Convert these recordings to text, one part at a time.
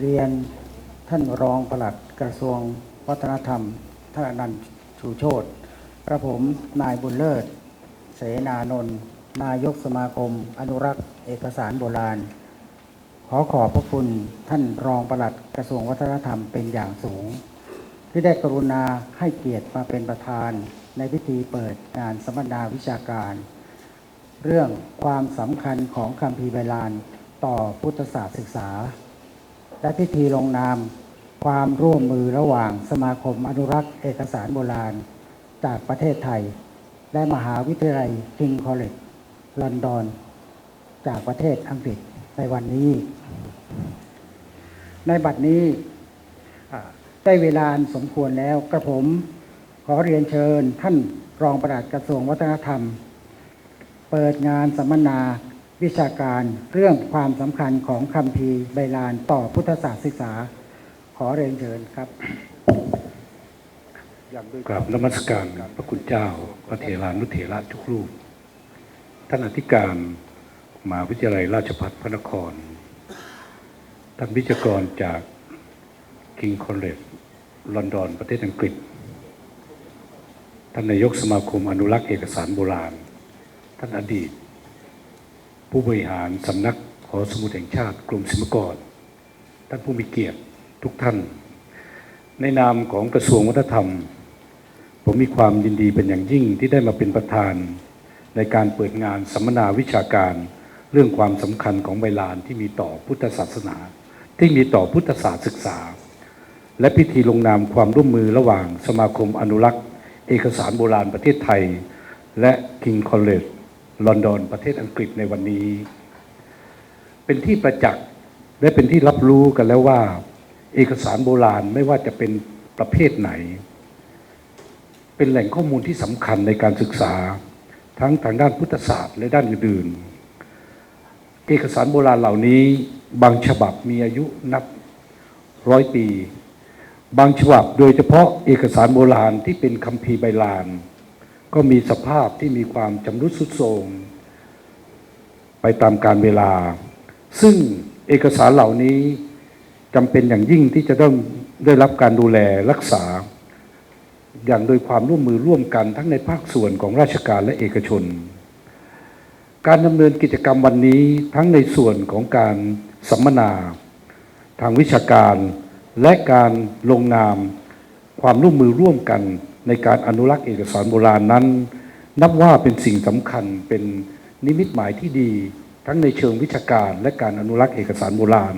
เรียนท่านรองปลัดกระทรวงวัฒนธรรมท่านอนันต์ชูโชตกระผมนายบุญเลิศ เสนานนท์นายกสมาคม อนุรักษ์เอกสารโบราณ ขอขอบพระคุณท่านรองปลัดกระทรวงวัฒนธรรมเป็นอย่างสูง ที่ได้กรุณาให้เกียรติมาเป็นประธาน ในพิธีเปิดงานสัมมนาวิชาการ เรื่องความสำคัญของคำพีร์ไบลานต่อพุทธศาสตร์ศึกษา และพิธีลงนาม ความร่วมมือระหว่างสมาคมอนุรักษ์เอกสารโบราณ จากประเทศไทย และมหาวิทยาลัยคิงคอลเลจลอนดอน จากประเทศอังกฤษในวันนี้ ในบัดนี้ได้เวลาสมควรแล้วกระผมขอเรียนเชิญท่านรองประหลัดกระทรวงวัฒนธรรม เปิดงานสัมมนา วิชาการเรื่องความสำคัญของคำพีร์ไบลานต่อพุทธศาสตร์ศึกษา ขอเรียนเชิญครับกราบนมัสการพระคุณเจ้าพระเถรานุเถระทุกรูป ท่านอธิการมหาวิทยาลัยราชภัฏพระนคร ท่านวิจกรจาก King College ลอนดอนประเทศอังกฤษ ท่านนายกสมาคมอนุรักษ์เอกสารโบราณ ท่านอดีต ผู้บริหารสำนักหอสมุดแห่งชาติกรมศิลปากร ท่านผู้มีเกียรติทุกท่าน ในนามของกระทรวงวัฒนธรรม ผมมีความยินดีเป็นอย่างยิ่งที่ได้มาเป็นประธาน ในการเปิดงานสัมมนาวิชาการเรื่องความสำคัญของใบลานที่มีต่อพุทธศาสนา ที่มีต่อพุทธศาสตร์ศึกษา และพิธีลงนามความร่วมมือระหว่างสมาคมอนุรักษ์ เอกสารโบราณประเทศไทย และ King College ลอนดอนประเทศอังกฤษในวันนี้ เป็นที่ประจักษ์และเป็นที่รับรู้กันแล้วว่า เอกสารโบราณไม่ว่าจะเป็นประเภทไหน เป็นแหล่งข้อมูลที่สำคัญในการศึกษา ทั้งทางด้านพุทธศาสตร์และด้านอื่นๆ เอกสารโบราณเหล่านี้บางฉบับมีอายุนับร้อยปี บางฉบับโดยเฉพาะเอกสารโบราณที่เป็นคัมภีร์ใบลาน ก็มีสภาพที่มีความจำรุดทรุดโทรมไปตามการเวลา ซึ่งเอกสารเหล่านี้จำเป็นอย่างยิ่งที่จะต้องได้รับการดูแลรักษา อย่างโดยความร่วมมือร่วมกันทั้งในภาคส่วนของราชการและเอกชน การดำเนินกิจกรรมวันนี้ทั้งในส่วนของการสัมมนา ทางวิชาการ และการลงนาม ความร่วมมือร่วมกัน ในการอนุรักษ์เอกสารโบราณนั้น นับว่าเป็นสิ่งสำคัญเป็นนิมิตหมายที่ดี ทั้งในเชิงวิชาการและการอนุรักษ์เอกสารโบราณ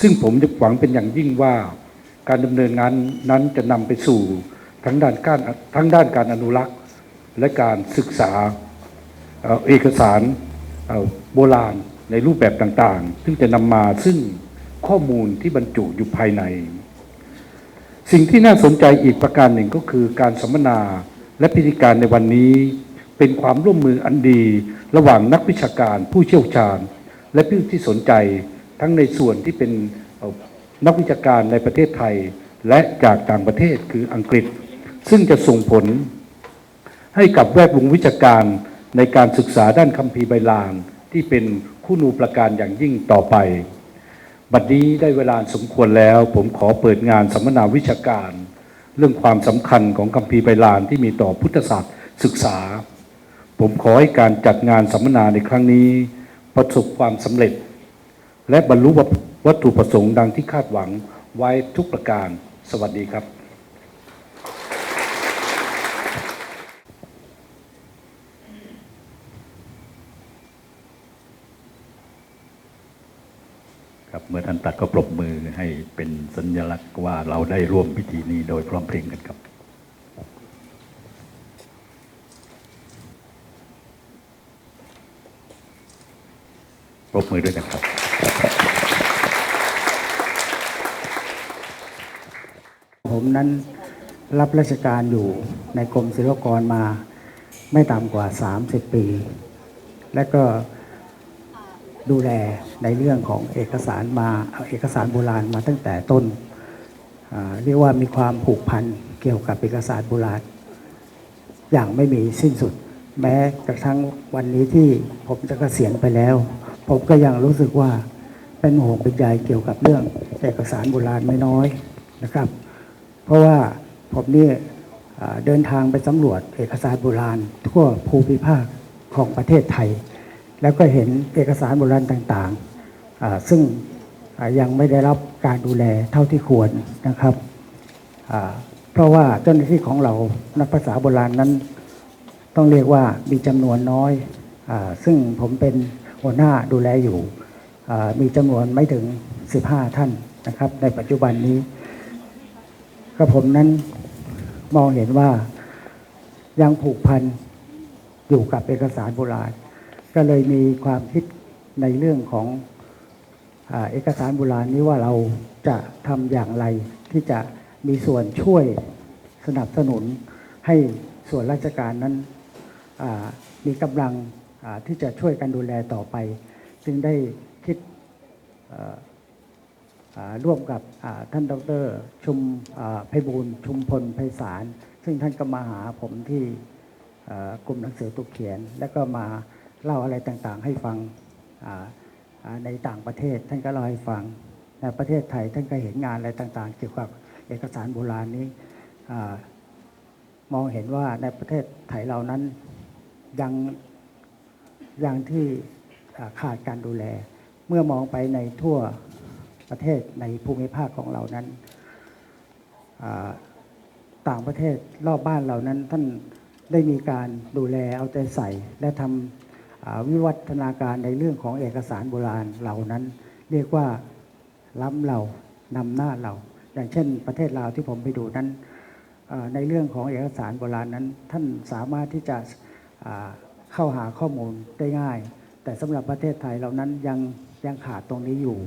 ซึ่งผมจะหวังเป็นอย่างยิ่งว่า การดำเนินงานนั้นจะนำไปสู่ทั้งด้านการทั้งด้านการอนุรักษ์และการศึกษาเอกสารโบราณในรูปแบบต่างๆ ซึ่งจะนำมาซึ่งข้อมูลที่บรรจุอยู่ภายใน สิ่งที่น่าสนใจอีกประการหนึ่งก็คือการสัมมนาและพิธีการในวันนี้เป็นความร่วมมืออันดี ระหว่างนักวิชาการผู้เชี่ยวชาญ และผู้ที่สนใจทั้งในส่วนที่เป็นนักวิชาการในประเทศไทย และจากต่างประเทศคืออังกฤษ ซึ่งจะส่งผล ให้กับแวดวงวิชาการในการศึกษาด้านคัมภีร์ไบลานที่เป็นคู่นูประการอย่างยิ่งต่อไป บัดนี้ได้เวลาสมควรแล้ว ผมขอเปิดงานสัมมนาวิชาการ เรื่องความสำคัญของคำพีไบลานที่มีต่อพุทธศาสตร์ศึกษา ผมขอให้การจัดงานสัมมนาในครั้งนี้ ประสบความสำเร็จ และบรรลุวัตถุประสงค์ดังที่คาดหวังไว้ทุกประการ สวัสดีครับ ครับเมื่อท่านตัดก็ปรบมือให้เป็นสัญลักษณ์ว่าเราได้ร่วมพิธีนี้โดยพร้อมเพรียงกันครับปรบมือด้วยกันครับผมนั้นรับราชการอยู่ในกรมศิลปากรมาไม่ต่ำกว่า 30 ปี และก็ ดูแลในเรื่องของเอกสารมาเอกสารโบราณมาตั้งแต่ต้น เรียกว่ามีความผูกพันเกี่ยวกับเอกสารโบราณ อย่างไม่มีสิ้นสุด แม้กระทั่งวันนี้ที่ผมจะเกษียณไปแล้ว ผมก็ยังรู้สึกว่าเป็นห่วงเป็นใยเกี่ยวกับเรื่องเอกสารโบราณไม่น้อยนะครับ เพราะว่าผมนี่เดินทางไปสำรวจเอกสารโบราณ ทั่วภูมิภาคของประเทศไทย แล้วก็เห็นเอกสารโบราณต่างๆ ซึ่งยังไม่ได้รับการดูแลเท่าที่ควรนะครับ เพราะว่าเจ้าหน้าที่ของเรานักภาษาโบราณนั้น ต้องเรียกว่ามีจำนวนน้อยอซึ่งผมเป็นหัวหน้าดูแลอยู่ มีจำนวนไม่ถึง 15 ท่านนะครับ ในปัจจุบันนี้ก็ผมนั้นมองเห็นว่ายังผูกพันอยู่กับเอกสารโบราณ ก็เลยมีความคิดในเรื่องของอเอกสารโบราณนี้ว่าเราจะทำอย่างไรที่จะมีส่วนช่วยสนับสนุนให้ส่วนราชการนั้นมีกำลังที่จะช่วยกันดูแลต่อไป จึงได้คิดร่วมกับท่านดรชุมไพบูลย์ชุมพลไพศาลซึ่งท่านก็มาหาผมที่กลุ่มหนังสือตุกเขียน แล้วก็มา เล่าอะไรต่างๆ ให้ฟังในต่างประเทศท่านก็เล่าให้ฟังในประเทศไทยท่านก็เห็นงานอะไรต่างๆ เกี่ยวกับเอกสารโบราณนี้มองเห็นว่าในประเทศไทยเรานั้นยังยังที่ขาดการดูแล เมื่อมองไปในทั่วประเทศในภูมิภาคของเรานั้นต่างประเทศรอบบ้านเรานั้นท่านได้มีการดูแลเอาใจใส่และทำ วิวัฒนาการในเรื่องของเอกสารโบราณเหล่านั้น เรียกว่าล้ำเรานำหน้าเรา อย่างเช่น ประเทศลาวที่ผมไปดูนั้นในเรื่องของเอกสารโบราณนั้น ท่านสามารถที่จะเข้าหาข้อมูลได้ง่าย แต่สำหรับประเทศไทยเรานั้นยังยังขาดตรงนี้อยู่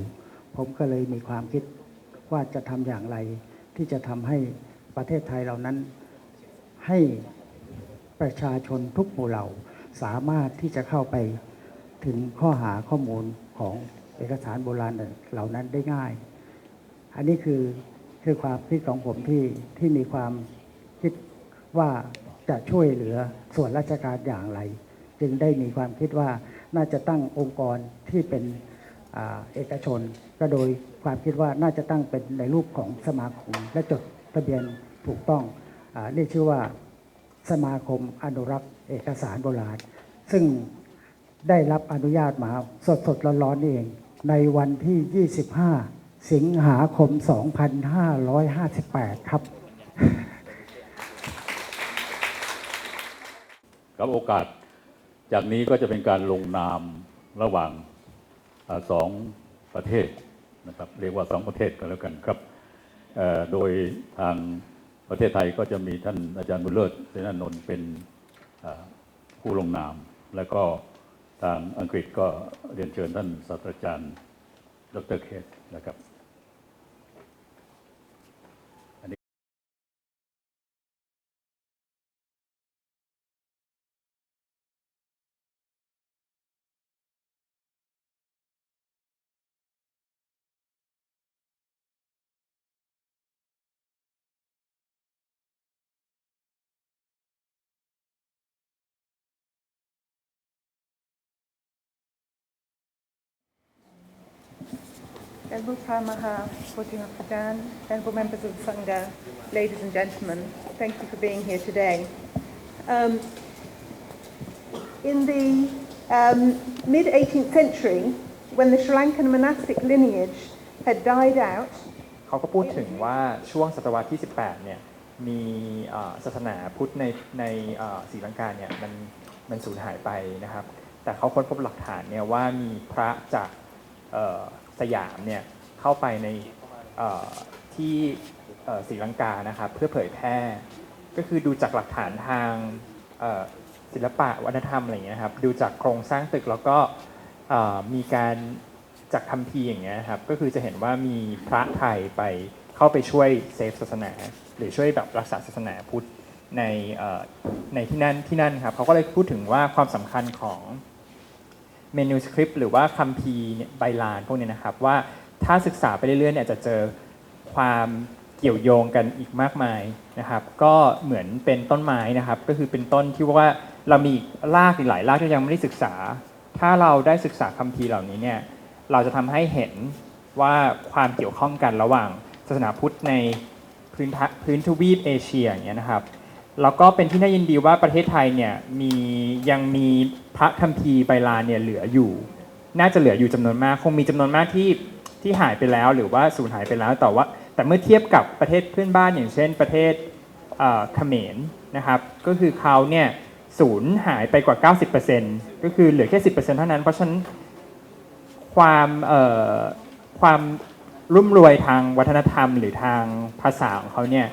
ผมก็เลยมีความคิดว่าจะทำอย่างไร ที่จะทำให้ประเทศไทยเรานั้นให้ประชาชนทุกหมู่เหล่า สามารถที่จะเข้าไปถึงข้อหาข้อมูลของเอกสารโบราณเหล่านั้นได้ง่าย อันนี้คือคือความคิดของผมที่ที่มีความคิดว่าจะช่วยเหลือส่วนราชการอย่างไร จึงได้มีความคิดว่าน่าจะตั้งองค์กรที่เป็นอเอกชน ก็โดยความคิดว่าน่าจะตั้งเป็นในรูปของสมาคม และจดทะเบียนถูกต้องอเรียกชื่อว่าสมาคมอนุรักษ์ เอกสารโบราณ ซึ่งได้รับอนุญาตมาสดสดๆร้อนๆนี่เอง ในวันที่ 25 สิงหาคม 2558 ครับ ครับโอกาส จากนี้ก็จะเป็นการลงนามระหว่างอสองประเทศนะครับเรียกว่าสองประเทศก็แล้วกันครับโดยทางประเทศไทยก็จะมีท่านอาจารย์บุญเลิศเสนานนท์เป็น ผู้ลงนาม และก็ทางอังกฤษก็เรียนเชิญท่านศาสตราจารย์ ดรเคสนะครับ Venerable Prime Maha, Putting Pradan, Venerable members of the Sangha, ladies and gentlemen, thank you for being here today. Um, in the um, mid 18th century, when the Sri Lankan monastic lineage had died out, เขาก็พูดถึงว่าช่วงศตวรรษที่ 18 เนี่ย มีศาสนาพุทธในในศรีลังกาเนี่ยมันมันสูญหายไปนะครับ แต่เขาค้นพบหลักฐานเนี่ยว่ามีพระจากสยามเนี่ย เข้าไปในที่ศรีลังกานะครับเพื่อเผยแพร่ ก็คือดูจากหลักฐานทางศิลปะวัฒนธรรมอะไรอย่างเงี้ยครับดูจากโครงสร้างตึกแล้วก็มีการจากคัมภีร์อย่างเงี้ยครับก็คือจะเห็นว่ามีพระไทยไปเข้าไปช่วยเซฟศาสนา หรือช่วยแบบรักษาศาสนาพุทธในในที่นั่นที่นั่นครับเขาก็เลยพูดถึงว่าความสำคัญของเมนูสคริปต์หรือว่าคัมภีร์ใบลานพวกเนี้นะครับว่า ถ้าศึกษาไปเรื่อยๆเนี่ยจะเจอความเกี่ยวโยงกันอีกมากมายนะครับ ก็เหมือนเป็นต้นไม้นะครับ ก็คือเป็นต้นที่ว่าเรามีรากอีกหลายรากที่ยังไม่ได้ศึกษา ถ้าเราได้ศึกษาคัมภีร์เหล่านี้เนี่ยเราจะทำให้เห็นว่าความเกี่ยวข้องกันระหว่างศาสนาพุทธในพื้นทะพื้นทวีปเอเชียอย่างเงี้ยนะครับแล้วก็เป็นที่น่ายินดีว่าประเทศไทยเนี่ยมียังมีพระคัมภีร์ไบลานเนี่ยเหลืออยู่ น่าจะเหลืออยู่จำนวนมาก คงมีจำนวนมากที่ ที่หายไปแล้วหรือว่าสูญหายไปแล้วแต่ว่า แต่เมื่อเทียบกับประเทศเพื่อนบ้านอย่างเช่นประเทศเอ่อเขมรนะครับ ก็คือเขาเนี่ยสูญหายไปกว่า 90%ก็คือเหลือแค่ 10%เท่านั้น เพราะฉะนั้นความความรุ่มรวยทางวัฒนธรรม หรือทางภาษาของเขาเนี่ย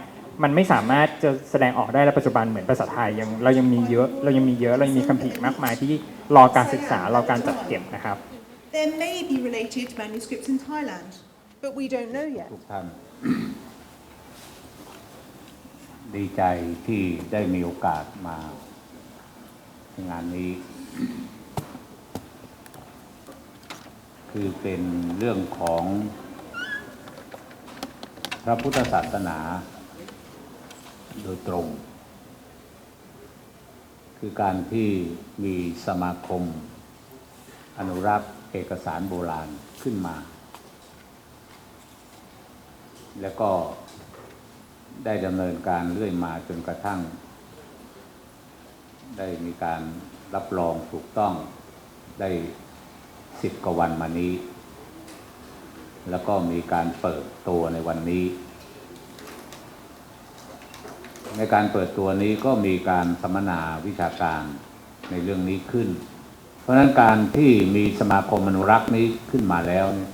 มันไม่สามารถจะแสดงออกได้ในปัจจุบันเหมือนภาษาไทยยังเรายังมีเยอะเรายังมีเยอะเรายังมีคัมภีร์มากมายที่รอการศึกษารอการจัดเก็บนะครับ There may be related manuscripts in Thailand. But we don't know yet. ทุกท่าน ดีใจที่ได้มีโอกาสมางานนี้ คือเป็นเรื่องของพระพุทธศาสนาโดยตรง คือการที่มีสมาคมอนุรักษ์ เอกสารโบราณขึ้นมา แล้วก็ได้ดำเนินการเรื่อยมาจนกระทั่ง ได้มีการรับรองถูกต้องได้สิบกว่าวันมานี้ แล้วก็มีการเปิดตัวในวันนี้ ในการเปิดตัวนี้ก็มีการสัมมนาวิชาการในเรื่องนี้ขึ้น ราะฉะนั้นการที่มีสมาคมอนุรักษ์นี้ขึ้นมาแล้วเนี่ย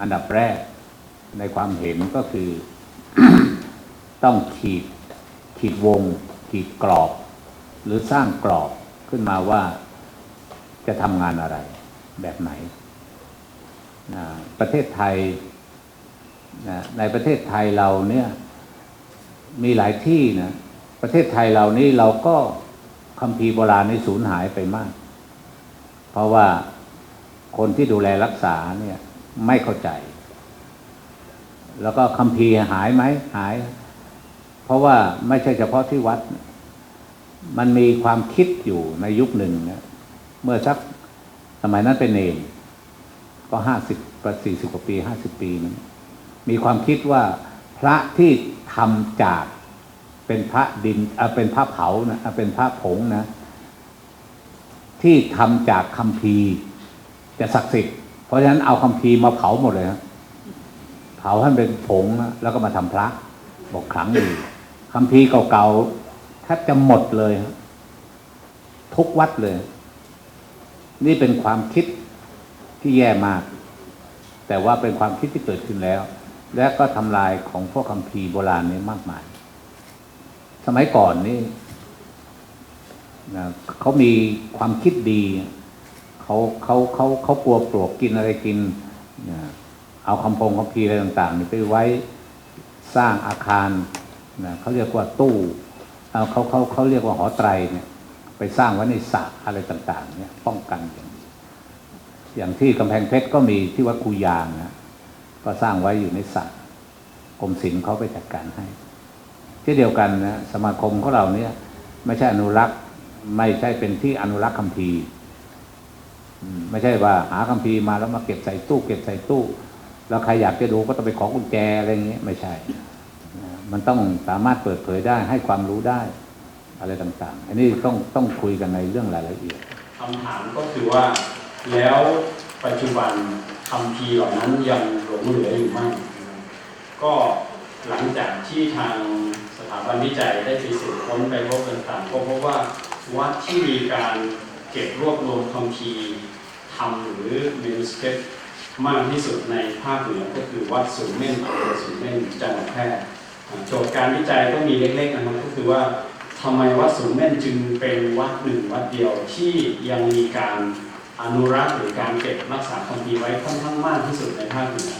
อันดับแรกในความเห็นก็คือ ต้องขีดขีดวง ขีดกรอบ หรือสร้างกรอบขึ้นมาว่าจะทำงานอะไรแบบไหน ประเทศไทยในประเทศไทยเราเนี่ยมีหลายที่นะประเทศไทยเรานี่เราก็คัมภีร์โบราณนี่สูญหายไปมาก เพราะว่าคนที่ดูแลรักษาเนี่ยไม่เข้าใจ แล้วก็คัมภีร์หายไหมหาย เพราะว่าไม่ใช่เฉพาะที่วัด มันมีความคิดอยู่ในยุคหนึ่งนะเมื่อสักสมัยนั้นเป็นเนรก็ห้าสิบสี่สิบกว่าปีห้าสิบปีนั้นมีความคิดว่าพระที่ทำจากเป็นพระดินเอ่อเป็นพระเผานะเป็นพระผงนะ ที่ทำจากคัมภีร์จะศักดิ์สิทธิ์เพราะฉะนั้นเอาคัมภีร์มาเผาหมดเลยครับเผาให้มันเป็นผงแล้วก็มาทำพระบอกขลังอยู่คัมภีร์เก่าๆแทบจะหมดเลยทุกวัดเลย นี่เป็นความคิดที่แย่มาก แต่ว่าเป็นความคิดที่เกิดขึ้นแล้ว และก็ทำลายของพวกคัมภีร์โบราณนี้มากมาย สมัยก่อนนี่ นะเขามีความคิดดีเขาเขาเขาเขากลัวปลวกกินอะไรกินนะเอาคำพงคำพีอะไรต่างๆนี่ไปไว้สร้างอาคารนะเขาเรียกว่าตู้เเขาเขาเขาเรียกว่าหอไตรเนี่ย ไปสร้างไว้ในสระอะไรต่าง ๆ เนี่ย ป้องกัน อย่างอย่างที่กำแพงเพชรก็มีที่วัดกูยางนะก็สร้างไว้อยู่ในสระกรมศิลป์เขาไปจัดการให้เช่นเดียวกันนะสมาคมของเราเนี่ย ไม่ใช่อนุรักษ์ ไม่ใช่เป็นที่อนุรักษ์คัมภีร์ไม่ใช่ว่าหาคัมภีร์มาแล้วมาเก็บใส่ตู้ เก็บใส่ตู้ แล้วใครอยากจะดูก็ต้องไปขอกุญแจอะไรอย่างเงี้ยไม่ใช่ มันต้องสามารถเปิดเผยได้ให้ความรู้ได้ อะไรต่างๆ อันนี้ต้องต้องคุยกันในเรื่องรายละเอียดคำถามก็คือว่าแล้วปัจจุบันคำพีร์เหล่านั้นยังหลงเหลืออยู่ไหมก็หลังจากที่ทาง ถาบันวิจัยได้ไปสืบค้นไปพบต่างๆก็พบว่าวัดที่มีการเก็บรวบรวมคำพีทำหรือมิวสเ r ปมากที่สุดในภาคเหนือก็คือวัดสูงเม่นอำเภอสูงเม่นจังหวัดแพร่โจทย์การวิจัยก็มีเล็กๆนะครับก็คือว่าทำไมวัดสูงเม่นจึงเป็นวัดหนึ่งวัดเดียวที่ยังมีการอนุรักษ์หรือการเก็บรักษาคัมภีไว้ค่อนข้างมากที่สุดในภาคเหนือ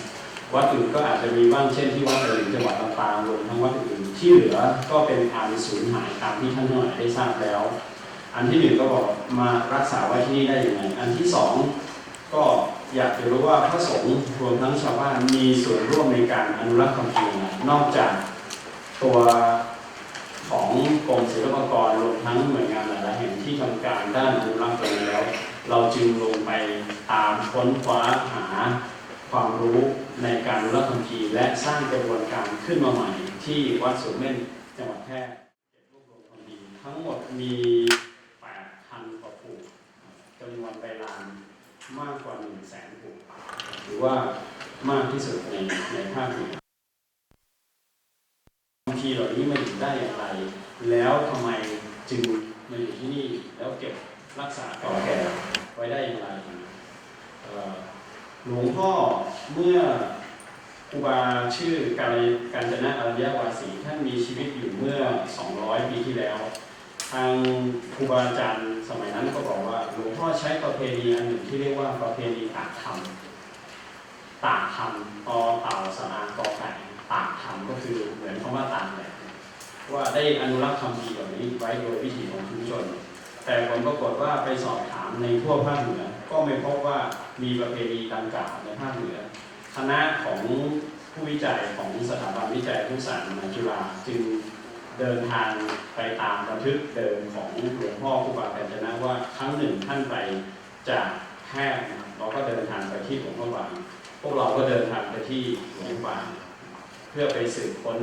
วัดอื่นก็อาจจะมีบ้างเช่นที่วัดอื่นจังหวัดลำปางรวมทั้งวัดอื่นที่เหลือก็เป็นการสูญหายตามที่ท่านทั้งหลายได้ทราบแล้ว อันที่หนึ่งก็บอกมารักษาไว้ที่นี่ได้ยังไงอันที่สองก็อยากจะรู้ว่าพระสงฆ์รวมทั้งชาวบ้านมีส่วนร่วมในการอนุรักษ์คัมภีร์ไหมนอกจากตัวของกรมศิลปากรรวมทั้งหน่วยงานหลายๆแห่งที่ทำการด้านอนุรักษ์ตรงนี้แล้ว เราจึงลงไปตามค้นคว้าหา ความรู้ในการรับคำพีและสร้างกระบวนการขึ้นมาใหม่ ที่วัดสูงเม่นจังหวัดแพร่เก็บรวบรวมคำพีทั้งหมดมี 8,000กว่าผูกจำนวนใบลานมากกว่า 1 0 0 0 0แสนผูกหรือว่ามากที่สุดในในภาคเหนือคำพีเหล่านี้มาอยู่ได้อย่างไร แล้วทำไมจึงมาอยู่ที่นี่แล้วเก็บรักษาต่อแก่ไว้ได้อย่างไรเอ่อ หลวงพ่อเมื่อครูบาชื่อการการจนะอริยวาสีท่านมีชีวิตอยู่เมื่อ 200 ปีที่แล้ว ทางครูบาอาจารย์สมัยนั้นก็บอกว่าหลวงพ่อใช้ประเพณีอันหนึ่งที่เรียกว่าประเพณีตากธรรมตากธรรมตอเต่าสระอากอไก่ตากธรรมก็คือเหมือนคำว่าตากแดดว่าได้อนุรักษ์คำพีเหล่านี้ไว้โดยวิถีของชุมชน แต่ผลปรากฏว่าไปสอบถามในทั่วภาคเหนือ ก็ไม่พบว่ามีประเพณีดังกล่าวในภาคเหนือ คณะของผู้วิจัยของสถาบันวิจัยพุทธศาสตร์มาจุฬาจึงเดินทางไปตามบันทึกเดิมของหลวงพ่อครูบากัญจนะว่าครั้งหนึ่งท่านไปจากแพร่เราก็เดินทางไปที่หลวงพ่อบางพวกเราก็เดินทางไปที่หลวงบางเพื่อไปสืบค้น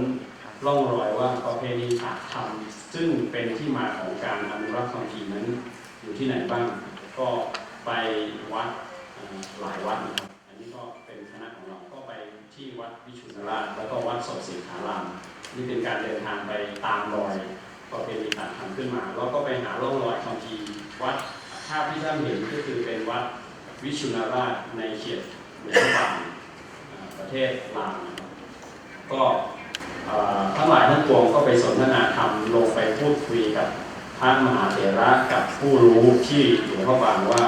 ร่องรอยว่าประเพณีตาธรรม ซึ่งเป็นที่มาของการอนุรักษ์คำพีร์นั้นอยู่ที่ไหนบ้าง ก็ ไปวัดหลายวัดนะครับอันนี้ก็เป็นคณะของเราก็ไปที่วัดวิชุนราชแล้วก็วัดสดสิงหารามนี่เป็นการเดินทางไปตามรอยประเพณีตากธรรมขึ้นมาแล้วก็ไปหาร่องรอยคำพีวัดภาพที่ท่านเห็นก็คือเป็นวัดวิชุนาราชในเขตเหลวงบางอ่าประเทศลาวก็ทั้งหลายทั้งปวงก็ไปสนทนาธรรมลงไปพูดคุยกับพระมหาเถระกับผู้รู้ที่หลวงพ่อบางว่า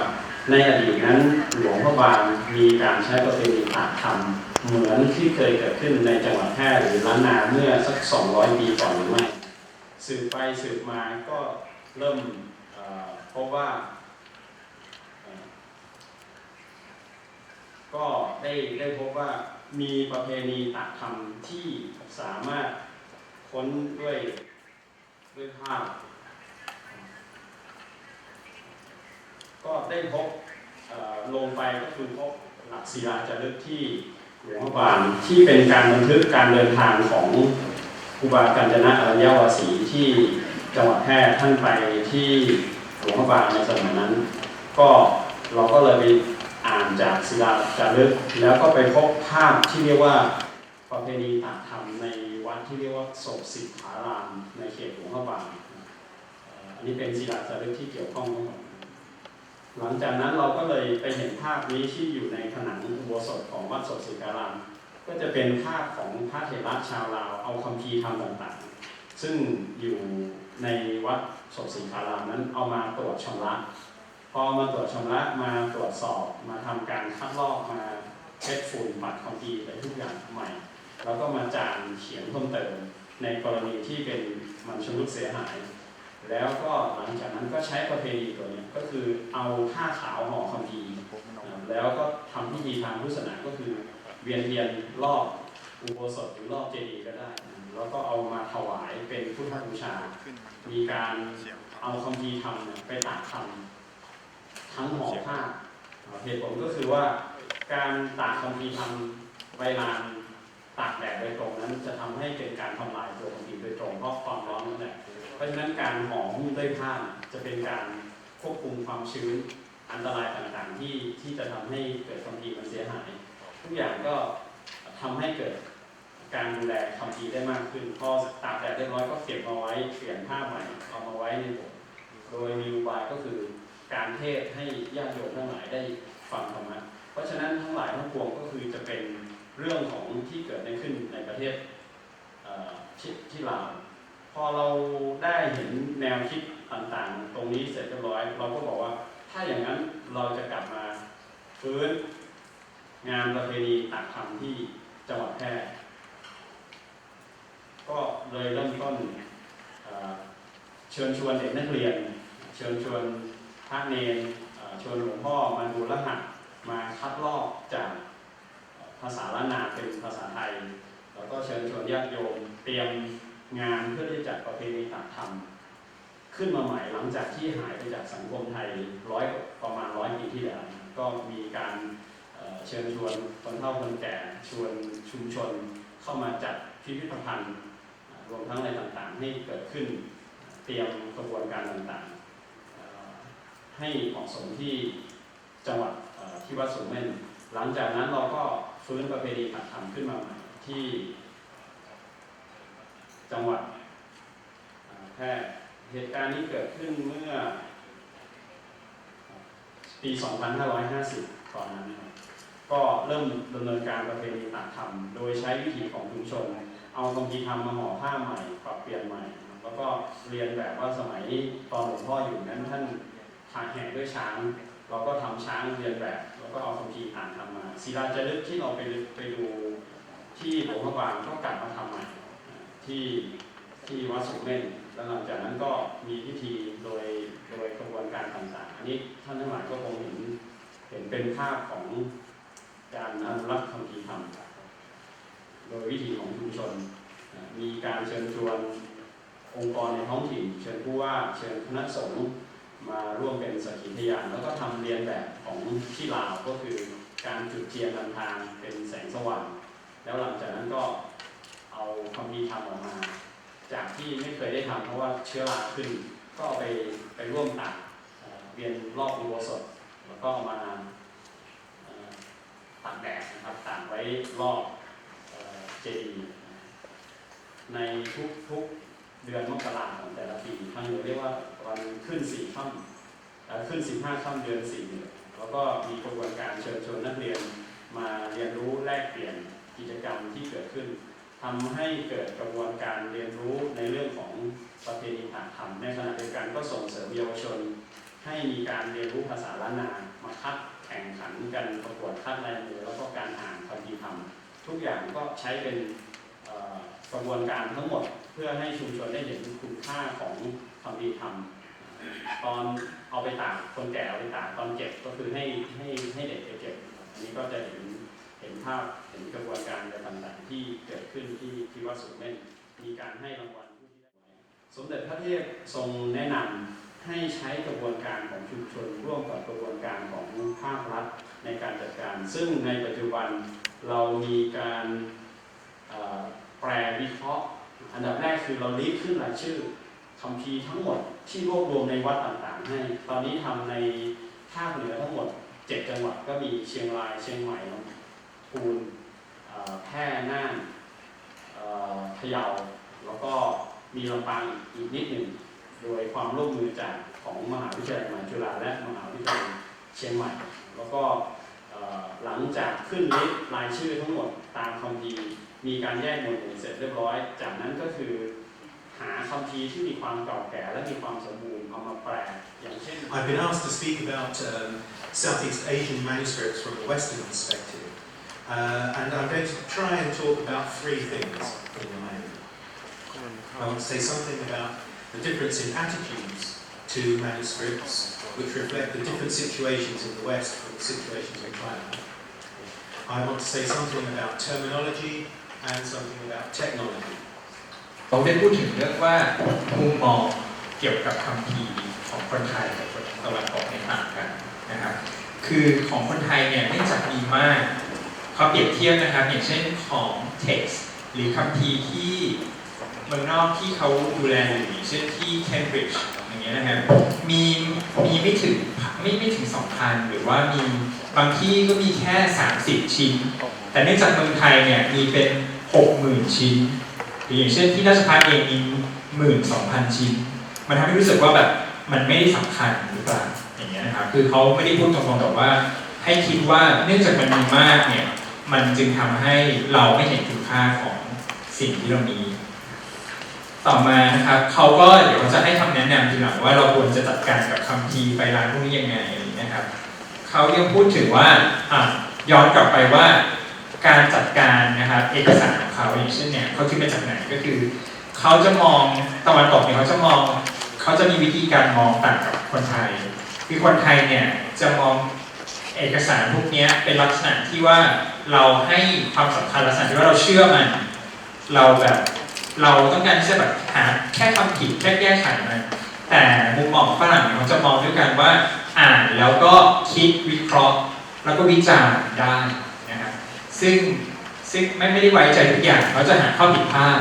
ในอดีตนั้นหลวงพ่อบางมีการใช้ประเพณีตากธรรมเหมือนที่เคยเกิดขึ้นในจังหวัดแพร่หรือล้านนาเมื่อสัก 200 ปีก่อนหรือไม่สืบไปสืบมาก็เริ่มเอ่อพบว่า ก็ได้ได้พบว่ามีประเพณีตักธรรมที่สามารถค้นด้วยด้วยภาพ ก็ได้พบลงไปก็คือพบหลักศิลาจารึกที่หลวงพ่อบางที่เป็นการบันทึกการเดินทางของครูบากัญจนะอรัญญวาสีที่จังหวัดแพร่ท่านไปที่หลวงพ่อบางในสมัยนั้น ก็เราก็เลยไปอ่านจากศิลาจารึกแล้วก็ไปพบภาพที่เรียกว่าประเพณีตากธรรมในวัดที่เรียกว่าโศกสิทธารามในเขตหลวงพ่อบางอันนี้เป็นศิลาจารึกที่เกี่ยวข้องทั้ง หลังจากนั้นเราก็เลยไปเห็นภาพนี้ที่อยู่ในผนังอุโบสถของวัดโศกสิการาม ก็จะเป็นภาพของพระเถระชาวลาวเอาคัมภีร์ธรรมต่างๆ ซึ่งอยู่ในวัดโศกสิการามนั้นเอามาตรวจชำระ พอมาตรวจชำระมาตรวจสอบมาทำการคัดลอกมาเช็ดฝุ่นปัดคัมภีร์ไปทุกอย่างใหม่ แล้วก็มาจานเขียนเพิ่มเติมในกรณีที่เป็นมันชำรุดเสียหาย แล้วก็หลังจากนั้นก็ใช้ประเพณีตัวนี้ก็คือเอาผ้าขาวห่อคัมภีแล้วก็ทำพิธีทางพุทธศาสนาก็คือเวียนเทียนรอบอุโบสถหรือรอบเจดีย์ก็ได้ แล้วก็เอามาถวายเป็นพุทธบูชา มีการเอาคัมภีทำไปตากทำทั้งห่อผ้าเหตุผลก็คือว่าการตากคัมภีทำใบลานตากแดดโดยตรงนั้นจะทำให้เป็นการทำลายตัวคัมภีโดยตรงเพราะความร้อนนั่นแหละ ราะฉะนั้นการห่อหุ้มด้วยผ้าจะเป็นการควบคุมความชื้นอันตรายต่างๆที่ที่จะทำให้เกิดคัมภีร์มันเสียหาย ทุกอย่างก็ทำให้เกิดการดูแลคัมภีร์ได้มากขึ้นพอตากแดดเรียบร้อยก็เก็บมาไว้เปลี่ยนผ้าใหม่เอามาไว้ในโบสถ์โดยมีอุบายก็คือการเทศให้ญาติโยมทั้งหลายได้ฟังธรรมะเพราะฉะนั้นทั้งหลายทั้งปวงก็คือจะเป็นเรื่องของที่เกิดในขึ้นในประเทศที่ลาว พอเราได้เห็นแนวคิดต่างๆ ตรงนี้เสร็จเรียบร้อย เราก็บอกว่าถ้าอย่างนั้นเราจะกลับมาฟื้นงานประเพณีตากธรรมที่จังหวัดแพร่ก็เลยเริ่มต้นเชิญชวนเด็กนักเรียน เชิญชวนพระเนรเชวนหลวงพ่อมาดูรหัสมาคัดลอกจากภาษาล้านนาเป็นภาษาไทย แล้วก็เชิญชวนญาติโยมเตรียม งานเพื่อที่จะจัดประเพณีตากธรรม ขึ้นมาใหม่หลังจากที่หายไปจากสังคมไทยร้อยประมาณร้อยปีที่แล้วก็มีการเชิญชวนคนเฒ่าคนแก่ชวนชุมชนเข้ามาจัดพิพิธภัณฑ์รวมทั้งอะไรต่างๆ ให้เกิดขึ้นเตรียมกระบวนการต่างๆ ให้เหมาะสมที่จังหวัดที่วัดสูงเม่นหลังจากนั้นเราก็ฟื้นประเพณีหัดทำขึ้นมาใหม่ที่ จังหวัดแพร่เหตุการณ์นี้เกิดขึ้นเมื่อ ปี 2550ก่อนนั้นนะครับก็เริ่มดำเนินการประเพณีตัดธรรม โดยใช้วิธีของชุมชน เอาคำพีร์ธรรมมาห่อผ้าใหม่ปรับเปลี่ยนใหม่ แล้วก็เรียนแบบว่าสมัยตอนหลวงพ่ออยู่นั้นท่านทางแห่ด้วยช้าง เราก็ทำช้างเรียนแบบ แล้วก็เอาคำพีร์อ่านทำมาศิลาจารึกที่เราไปไปดูที่หลวงพระบางก็กลับมาทำใหม่ ที่ที่วัดสุเม่นแล้วหลังจากนั้นก็มีพิธีโดยโดยกระบวนการต่างๆ อันนี้ท่านทั้งหลายก็คงเห็นเห็นเป็นภาพของการอนุรักษ์คำพีธรรมโดยวิธีของชุมชน มีการเชิญชวนองค์กรในท้องถิ่น เชิญผู้ว่าเชิญคณะสงฆ์มาร่วมเป็นสักขีพยานแล้วก็ทำเรียนแบบของที่ลาวก็คือการจุดเทียนนำทางเป็นแสงสว่าง แล้วหลังจากนั้นก็ เอาคำพีร์ทำออกมา จากที่ไม่เคยได้ทำเพราะว่าเชื้อราขึ้น ก็เอาไปไปร่วมตัดเวียนรอบอุโบสถแล้วก็เอามาตากแดดนะครับตากไว้รอบเจดีย์ในทุกทุกๆเดือนมกราของแต่ละปีทางเหนือเรียกว่าวันขึ้นสี่ค่ำขึ้นสิบห้าค่ำเดือนสี่แล้วก็มีกระบวนการเชิญชวนนักเรียนมาเรียนรู้แลกเปลี่ยนกิจกรรมที่เกิดขึ้น ทำให้เกิดกระบวนการเรียนรู้ในเรื่องของประเพณีการทำในขณะเดียวกันก็ส่งเสริมเยาวชน ให้มีการเรียนรู้ภาษาล้านนามาคัดแข่งขันกันประกวดคัดลายมือแล้วก็การอ่านคำพีร์ธรรม ทุกอย่างก็ใช้เป็นกระบวนการทั้งหมดเพื่อให้ชุมชนได้เห็นคุณค่าของคำพีร์ธรรมตอนเอาไปตากคนแก่เอาไปตากตอนเก็บก็คือให้ให้ให้เด็กไปเก็บอันนี้ก็จะเห็นเห็นภาพ นกระบวนการอะไรต่างๆที่เกิดขึ้นที่ที่วัดสุเม่นมีการให้รางวัลผู้ที่ได้สมเด็จพระเทพทรงแนะนำให้ใช้กระบวนการของชุมชนร่วมกับกระบวนการของภาครัฐในการจัดการ ซึ่งในปัจจุบันเรามีการแปลวิเคราะห์ อันดับแรกคือเราลิสต์ขึ้นรายชื่อคำพีทั้งหมดที่รวบรวมในวัดต่างๆให้ ตอนนี้ทำในภาคเหนือทั้งหมด 7 จังหวัดก็มีเชียงราย เชียงใหม่ภูน แพร่น่านพะเยาแล้วก็มีลำปางอีกนิดหนึ่งโดยความร่วมมือจากของมหาวิทยาลัยมหาจุฬาและมหาวิทยาลัยเชียงใหม่ แล้วก็หลังจากขึ้นลิสต์รายชื่อทั้งหมดตามคำพีมีการแยกหมวดหมู่เสร็จเรียบร้อย จากนั้นก็คือหาคำพีที่มีความเก่าแก่และมีความสมบูรณ์เอามาแปลอย่างเช่น I've been asked to speak about um, Southeast Asian manuscripts from a Western perspective, uh, and I'm going to try and talk about three things in the main. I want to say something about the difference in attitudes to manuscripts, which reflect the different situations in the West from the situations in Thailand. I want to say something about terminology and something about technology. เราได้พูดถึงเรื่องว่ามุมมองเกี่ยวกับคำพีร์ของคนไทยกับคนตะวันออกเนี่ยต่างกันนะครับ คือของคนไทยเนี่ยเนื่องจากมีมาก เขาเปรียบเทียบนะครับอย่างเช่นของ text หรือคำพีที่เมืองนอกที่เขาดูแลอยู่อย่างเช่นที่ Cambridge อย่างเงี้ยนะครับมีมีไม่ถึงไม่ไม่ถึง 2,000 หรือว่ามีบางที่ก็มีแค่ 30 ชิ้น แต่เนื่องจากเมืองไทยเนี่ยมีเป็น 60,000 ชิ้นหรืออย่างเช่นที่ราชพัฒเองมีหมื่นสองพันชิ้น มันทำให้รู้สึกว่าแบบมันไม่ได้สำคัญหรือเปล่าอย่างเงี้ยนะครับคือเขาไม่ได้พูดตรงๆแต่ว่าให้คิดว่าเนื่องจากมันมีมากเนี่ย มันจึงทำให้เราไม่เห็นคุณค่าของสิ่งที่เรามี ต่อมานะครับเขาก็เดี๋ยวเขาจะให้คำแนะนำทีหลังว่าเราควรจะจัดการกับคำพีไปร้านพวกนี้ยังไงนะครับเขายังพูดถึงว่าอะย้อนกลับไปว่าการจัดการนะครับเอกสารของเขาอย่างเช่นเนี่ยเขาคิดมาจากไหนก็คือเขาจะมองตะวันตกเนี่ยเขาจะมองเขาจะมีวิธีการมองต่างกับคนไทยคือคนไทยเนี่ยจะมอง เอกสารพวกนี้เป็นลักษณะที่ว่าเราให้ความสำคัญลักษณะที่ว่าเราเชื่อมัน เราแบบเราต้องการที่จะแบบหาแค่คำผิดแค่แก้ไขมันแต่มุมมองฝรั่งเนี่ยเขาจะมองด้วยกันว่าอ่านแล้วก็คิดวิเคราะห์ แล้วก็วิจารณ์ได้นะครับซึ่งซึ่งไม่ไม่ได้ไว้ใจทุกอย่างเขาจะหาข้อผิดพลาด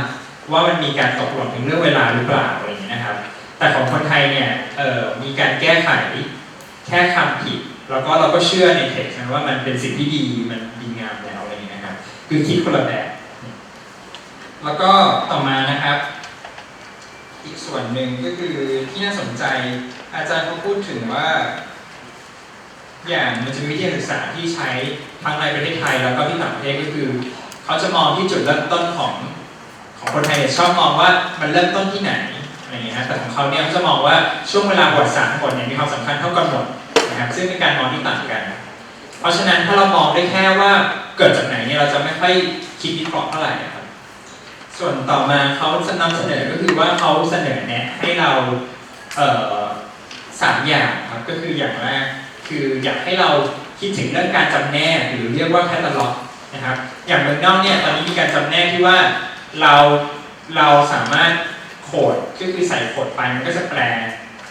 ว่ามันมีการตกหล่นถึงเรื่องเวลาหรือเปล่าอะไรอย่างนี้ยนะครับ แต่ของคนไทยเนี่ยเออมีการแก้ไขแค่คำผิด แล้วก็เราก็เชื่อในเท็กซ์นะว่ามันเป็นสิ่งที่ดีมันดีงามแล้วอะไรอย่างนี้ยนะครับคือคิดคนละแบบ แล้วก็ต่อมานะครับ อีกส่วนหนึ่งก็คือที่น่าสนใจอาจารย์เขาพูดถึงว่า อย่างมันจะมีวิทยาศึกษาที่ใช้ทั้งในประเทศไทยแล้วก็ที่ต่างประเทศก็คือ เขาจะมองที่จุดเริ่มต้นของของคนไทยชอบมองว่ามันเริ่มต้นที่ไหนอะไรอย่างเงี้ยฮะแต่ของเขาเนี่ยเขาจะมองว่าช่วงเวลาประวัติศาสตร์ทั้งหมดเนี่ยมีความสำคัญเท่ากันหมด นะครับซึ่งเป็นการมองที่ต่างกัน เพราะฉะนั้นถ้าเรามองได้แค่ว่าเกิดจากไหนเนี่ยเราจะไม่ค่อยคิดวิเคราะห์เท่าไหร่นะครับส่วนต่อมาเขานำเสนอก็คือว่าเขาเสนอแนะให้เราเสามอย่างครับก็คืออย่างแรกคืออยากให้เราคิดถึงเรื่องการจำแนกหรือเรียกว่าแคตตาล็อกนะครับ อย่างเมืองนอกเนี่ยตอนนี้มีการจำแนกที่ว่าเราเราสามารถโคดก็คือใส่โคดไปมันก็จะแปล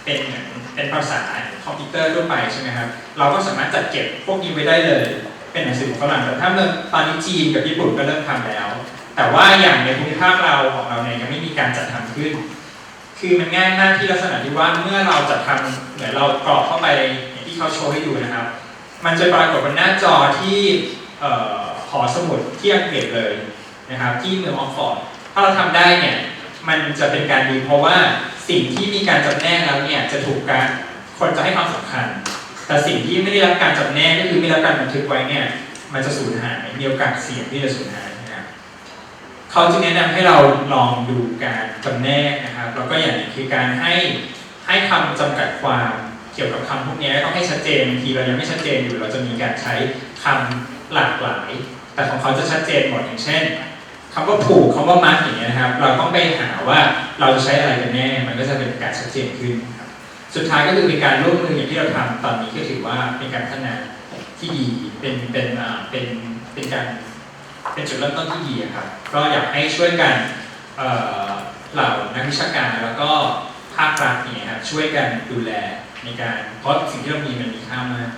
เป็นเหมือนเป็นภาษาคอมพิวเตอร์ทั่วไปใช่ไหมครับ เราก็สามารถจัดเก็บพวกนี้ไว้ได้เลย เป็นหนังสือของฝรั่งแต่ถ้าเมืองตอนนี้จีนกับญี่ปุ่นก็เริ่มทำแล้ว แต่ว่าอย่างในภูมิภาคเราของเราเนี่ยยังไม่มีการจัดทำขึ้น คือมันง่ายมากที่ลักษณะที่ว่าเมื่อเราจัดทำเหมือนเรากรอกเข้าไปอย่างที่เขาโชว์ให้ดูนะครับ มันจะปรากฏบนหน้าจอที่เอ่อหอสมุดที่อังกฤษเลยนะครับที่เมืองออกฟอร์ดถ้าเราทำได้เนี่ยมันจะเป็นการดีเพราะว่า สิ่งที่มีการจำแนกแล้วเนี่ยจะถูกการคนจะให้ความสำคัญ แต่สิ่งที่ไม่ได้รับการจำแนกก็คือไม่ได้รับการบันทึกไว้เนี่ยมันจะสูญหายมีโอกาสเสี่ยงที่จะสูญหายนะครับเขาจึงแนะนำให้เราลองดูการจำแนกนะครับแล้วก็อย่างหนึงคือการให้ให้คำจำกัดความเกี่ยวกับคำพวกนี้ต้องให้ชัดเจนบางทีเรายังไม่ชัดเจนอยู่เราจะมีการใช้คำหลากหลาย แต่ของเขาจะชัดเจนหมดอย่างเช่น คำว่าผูกคำว่ามัดอย่างเงี้ยนะครับ เราต้องไปหาว่าเราจะใช้อะไรกันแน่ มันก็จะเป็นการชัดเจนขึ้นครับ สุดท้ายก็คือเป็นการร่วมมืออย่างที่เราทำตอนนี้ก็ถือว่าเป็นการพัฒนาที่ดี เป็นเป็นอ่าเป็นเป็นการเป็นจุดเริ่มต้นที่ดีครับ ก็อยากให้ช่วยกันเอ่อเหล่านักวิชาการแล้วก็ภาครัฐเนี่ยครับช่วยกันดูแลในการเพราะสิ่งที่เรามีมันมีค่ามาก